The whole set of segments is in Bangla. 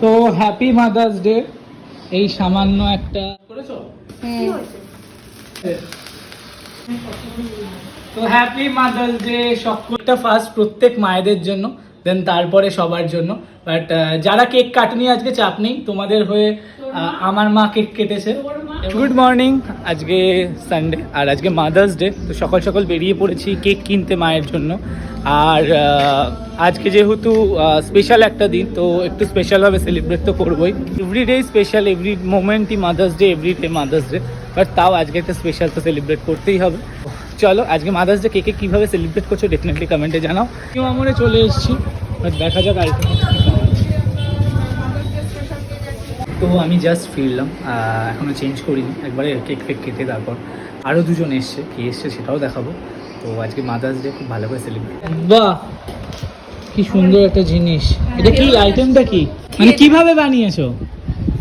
তো হ্যাপি মাদার্স ডে এই সামান্য একটা করেছ? তো হ্যাপি মাদার্স ডে সকলটা ফার্স্ট প্রত্যেক মায়েদের জন্য। দেন তারপরে সবার জন্য। বাট যারা কেক কাটেনি আজকে চাপ নেই। তোমাদের হয়ে আমার মা কেক কেটেছে। গুড মর্নিং আজকে সানডে আর আজকে মাদার্স ডে তো সকাল সকাল বেরিয়ে পড়েছি কেক কিনতে মায়ের জন্য। আর আজকে যেহেতু স্পেশাল একটা দিন তো একটু স্পেশালভাবে সেলিব্রেট তো করবোই। Every day special every মোমেন্টই mother's day every day mother's day but তাও আজকে একটা স্পেশাল তো সেলিব্রেট করতেই হবে। চলো আজকে মাদার্স ডে কেকে কীভাবে সেলিব্রেট করছ ডেফিনেটলি কমেন্টে জানাও। কেউ আমরে চলে এসেছি বাট দেখা যাক আইটেম তো আমি জাস্ট ফিরলাম আহ, এখনও চেঞ্জ করিনি একবারে কেক ফেক কেটে তারপর আরও দুজন এসছে কি এসছে সেটাও দেখাবো। তো আজকে মাদার্স ডে খুব ভালো করে সেলিব্রেট বাহ কি সুন্দর একটা জিনিস। এটা কি আইটেমটা কি? মানে কীভাবে বানিয়েছো?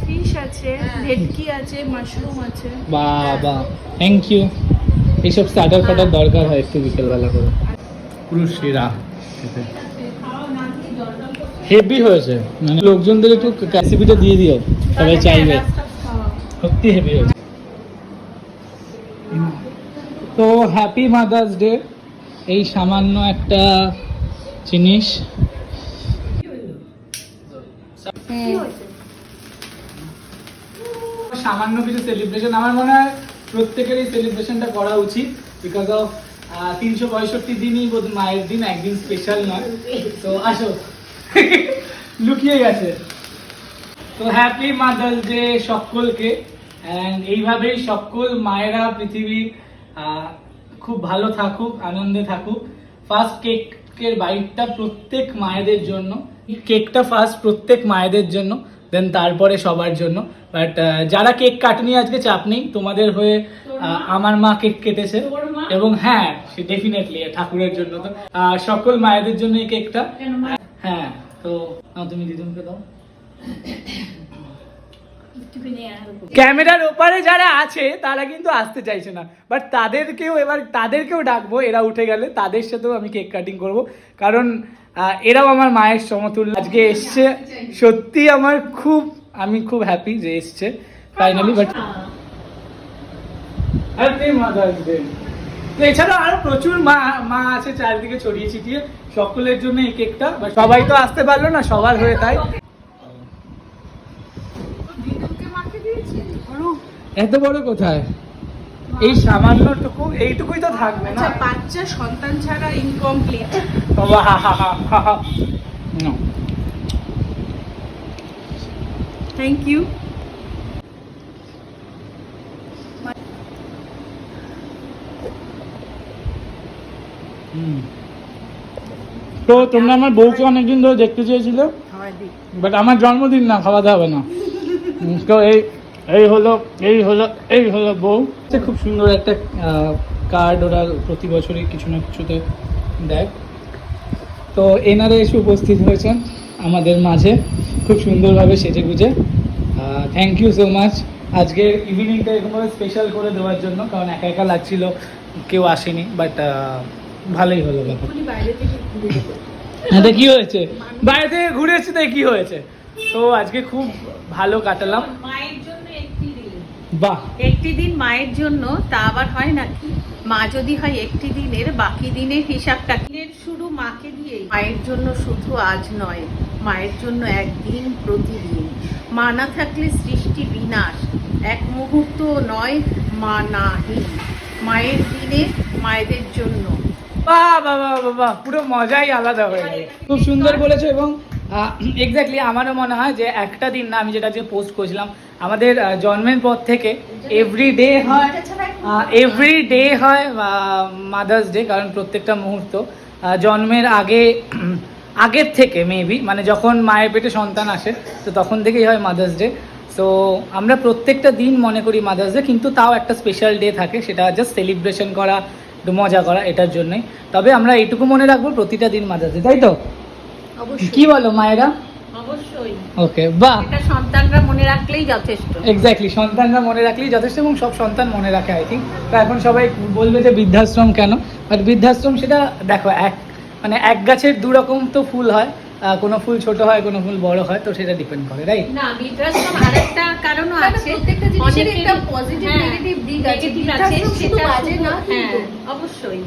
ফিশ আছে ভেটকি আছে মাশরুম আছে। বাহ বাহ। থ্যাংক ইউ এইসব স্টার্টার ফাটার দরকার হয় একটু বিকেলবেলা করে। পুরো সেরা খেতে। হেভি হয়েছে। মানে লোকজনদের একটু রেসিপিটা দিয়ে দিও সবাই চাইবে। সত্যি হেভি হয়েছে। তো হ্যাপি মাদার্স ডে এই সামান্য একটা জিনিস। সামান্য কিছু সেলিব্রেশন আমার মনে হয় প্রত্যেকের এই সেলিব্রেশনটা করা উচিত বিকজ অফ তিনশো পঁয়ষট্টি দিনই বোধ মায়ের দিন, একদিন স্পেশাল নয়। তো আসো। লুকিয়ে গেছে তো হ্যাপি মাদার্স ডে সকলকে। অ্যান্ড এইভাবেই সকল মায়েরা পৃথিবীর খুব ভালো থাকুক, আনন্দে থাকুক। ফার্স্ট কেকের বাইটটা প্রত্যেক মায়েদের জন্য। কেকটা ফার্স্ট প্রত্যেক মায়েদের জন্য। দেন তারপরে সবার জন্য। বাট যারা কেক কাটেনি আজকে চাপ নেই। তোমাদের হয়ে আমার মা কেক কেটেছে। এবং হ্যাঁ সে ডেফিনেটলি ঠাকুরের জন্য তো। সকল মায়েদের জন্য এই কেকটা হ্যাঁ তো তুমি দিদুনকে দাও। ক্যামেরার ওপারে যারা আছে, তারা কিন্তু আসতে চাইছে না। বাট তাদেরকেও এবার, তাদেরকেও ডাকবো, এরা উঠে গেলে তাদের সাথেও আমি কেক কাটিং করব। কারণ এরাও আমার মায়ের সমতুল্য। আজকে এসছে। সত্যি আমার খুব, আমি খুব হ্যাপি যে এসছে finally but happy mother's day তো এছাড়াও আরও প্রচুর মা মা আছে চারিদিকে ছড়িয়ে ছিটিয়ে। সকলের জন্য এই কেকটা সবাই তো আসতে পারল না, সবার হয়ে তাই। এত বড় কোথায়? এই সামান্যটুকু এইটুকুই তো থাকবে না। আচ্ছা বাচ্চা সন্তান ছাড়া ইনকমপ্লিট. থ্যাংক ইউ তো তোমরা আমার বউকে অনেকদিন ধরে দেখতে চেয়েছিলে? বাট আমার জন্মদিন না খাওয়াতে হবে না। তো এই এই হলো এই হলো এই হলো বউ। খুব সুন্দর একটা কার্ড ওরা প্রতি বছরই কিছু না কিছুতে দেয়। তো এনারা এসে উপস্থিত হয়েছেন আমাদের মাঝে। খুব সুন্দরভাবে সেজে গুজে থ্যাংক ইউ সো মাচ আজকের ইভিনিংটা এরকমভাবে স্পেশাল করে দেওয়ার জন্য কারণ একা একা লাগছিল কেউ আসেনি বাট ভালোই হলো এটা কি হয়েছে? বাইরে থেকে ঘুরে এসেছি তাই কি হয়েছে। তো আজকে খুব ভালো কাটালাম মায়ের জন্য একটি দিন বাহ। একটি দিন মায়ের জন্য তা আবার হয় নাকি? মা যদি হয় একটি দিনের বাকি দিনের হিসাবটা দিনের শুরু মাকে দিয়ে মায়ের জন্য শুধু আজ নয় মায়ের জন্য একদিন প্রতিদিন। মা না থাকলে সৃষ্টি বিনাশ। এক মুহূর্ত নয় মা নাহি। মায়ের দিনে মায়েদের জন্য। বাহ বাহ বাহ বাহ, বাহ পুরো মজাই আলাদা হয়ে গেল। খুব সুন্দর বলেছ এবং এক্স্যাক্টলি আমারও মনে হয় যে একটা দিন না, আমি যেটা যে পোস্ট করেছিলাম, আমাদের জন্মের পর থেকে এভরি ডে হয় এভরি ডে হয় মাদার্স ডে কারণ প্রত্যেকটা মুহূর্ত জন্মের আগে আগের থেকে মেবি মানে যখন মায়ের পেটে সন্তান আসে, তো তখন থেকেই হয় মাদার্স ডে সো আমরা প্রত্যেকটা দিন মনে করি মাদার্স ডে কিন্তু তাও একটা স্পেশাল ডে থাকে, সেটা জাস্ট সেলিব্রেশন করা, একটু মজা করা, এটার জন্যই। তবে আমরা এইটুকু মনে রাখব, প্রতিটা দিন মাদার্স ডে তাই তো? অবশ্যই। কি বলো মায়েরা? অবশ্যই। ওকে বাহ। এটা সন্তানরা মনে রাখলেই যথেষ্ট। এক্স্যাক্টলি সন্তানরা মনে রাখলেই যথেষ্ট এবং সব সন্তান মনে রাখে আই থিঙ্ক তো এখন সবাই বলবে যে বৃদ্ধাশ্রম কেন? বাট বৃদ্ধাশ্রম সেটা দেখো এক মানে এক গাছের দু রকম তো ফুল হয় কোনো ফুল ছোট হয় কোনো ফুল বড় হয় তো সেটা ডিপেন্ড করে রাইট না বৃদ্ধাশ্রম আরেকটা কারণও আছে। প্রত্যেকটা একটা হ্যাঁ, দিক আছে। সেটা বাজে না হ্যাঁ অবশ্যই।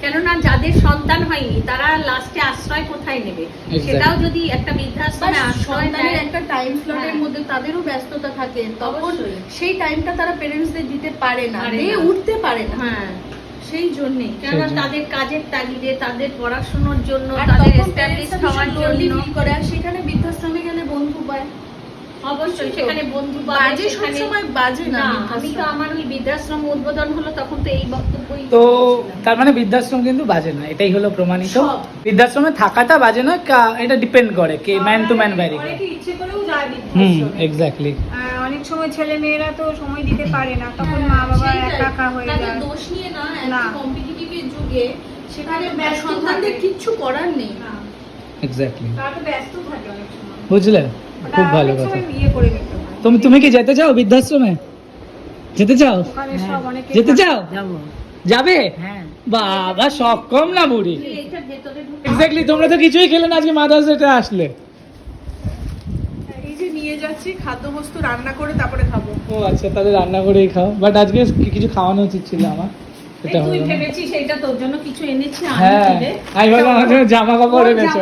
কেননা যাদের সন্তান হয়নি তারা লাস্টে আশ্রয় কোথায় নেবে? সেটাও যদি একটা বৃদ্ধাশ্রমে আশ্রয় একটা টাইম স্লটের হ্যাঁ। মধ্যে তাদেরও ব্যস্ততা থাকে। তখন সেই টাইমটা তারা পেরেন্টসদের দিতে পারে না। উঠতে পারে না। হ্যাঁ। সেই জন্যই কেননা তাদের কাজের তাগিদে তাদের পড়াশোনার জন্য তাদের এস্টাবলিশ হওয়ার জন্য। করে। আর সেখানে বৃদ্ধাশ্রমে গেলে বন্ধু পায়। অবশ্যই সেখানে বন্ধু বাজে সবসময় বাজে না। আমি তো আমার ওই বৃদ্ধাশ্রম উদ্বোধন হলো তখন তো এই বক্তব্যই তো তার মানে বৃদ্ধাশ্রম কিন্তু বাজে না এটাই হলো প্রমাণিত। বৃদ্ধাশ্রমে থাকাটা বাজে না এটা ডিপেন্ড করে কে ম্যান টু ম্যান ভ্যারি করে ইচ্ছে করেও যায় হুম। এক্স্যাক্টলি অনেক সময় ছেলে মেয়েরা তো সময় দিতে পারে না তখন মা বাবা হ্যাঁ, একা একা হয়ে তাদের যায়। দোষ নিয়ে না না। কম্পিটিটিভের যুগে সেখানে সন্তানদের কিচ্ছু করার নেই। এক্স্যাক্টলি তারা তো ব্যস্ত থাকে অনেক সময়। বুঝলে? ওটা খুব ভালো কথা। ইয়ে হয়। তুমি তুমি কি যেতে চাও বৃদ্ধাশ্রমে? যেতে চাও? অনেকে যেতে চাও? যাবে। বাবা সব কম না বুড়ি? এক্স্যাক্টলি তোমরা তো কিছুই খেলে না আজকে মাদার্স ডেতে আসলে। এই যে নিয়ে যাচ্ছি খাদ্যবস্তু রান্না করে তারপরে খাব। ও আচ্ছা তাহলে রান্না করেই খাও। বাট আজকে কিছু খাওয়ানো উচিত ছিল আমার। সেটা তুই হলো না। ভেবেছিস তোর জন্য কিছু এনেছি আমি হ্যাঁ। জামা কাপড় এনেছো।